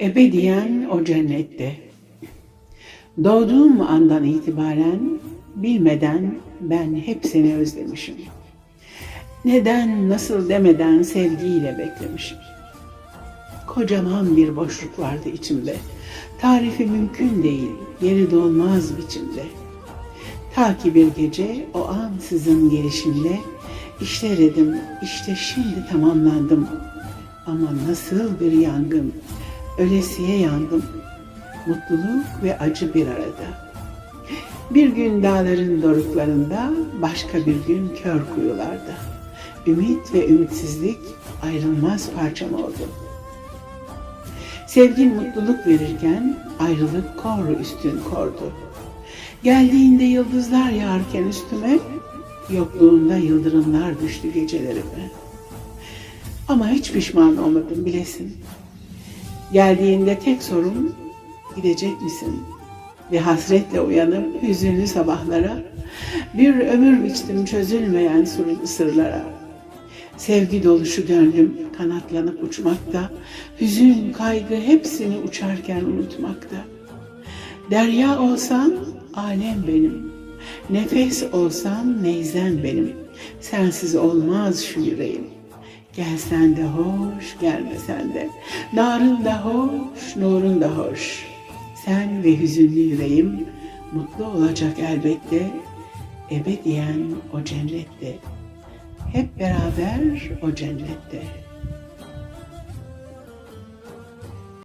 Ebediyen o cennette. Doğduğum andan itibaren bilmeden ben hep seni özlemişim. Neden, nasıl demeden sevgiyle beklemişim. Kocaman bir boşluk vardı içimde. Tarifi mümkün değil, yeri dolmaz biçimde. Ta ki bir gece o ansızın gelişinde işte dedim, işte şimdi tamamlandım. Ama nasıl bir yangın, ölesiye yandım. Mutluluk ve acı bir arada. Bir gün dağların doruklarında, başka bir gün kör kuyularda. Ümit ve ümitsizlik ayrılmaz parçam oldu. Sevgin mutluluk verirken ayrılık kor üstün kordu. Geldiğinde yıldızlar yağarken üstüme, yokluğunda yıldırımlar düştü gecelerime. Ama hiç pişman olmadım bilesin. Geldiğinde tek sorum gidecek misin? Ve hasretle uyanıp hüzünlü sabahlara bir ömür biçtim çözülmeyen sırlara. Sevgi doluşu döndüm kanatlanıp uçmakta, hüzün, kaygı hepsini uçarken unutmakta. Derya olsan alem benim, nefes olsan neyzen benim, sensiz olmaz şu yüreğim. Gelsen de hoş, gelmesen de, narın da hoş, nurun da hoş. Sen ve hüzünlü yüreğim mutlu olacak elbette, ebediyen o cennette. Hep beraber o cennette.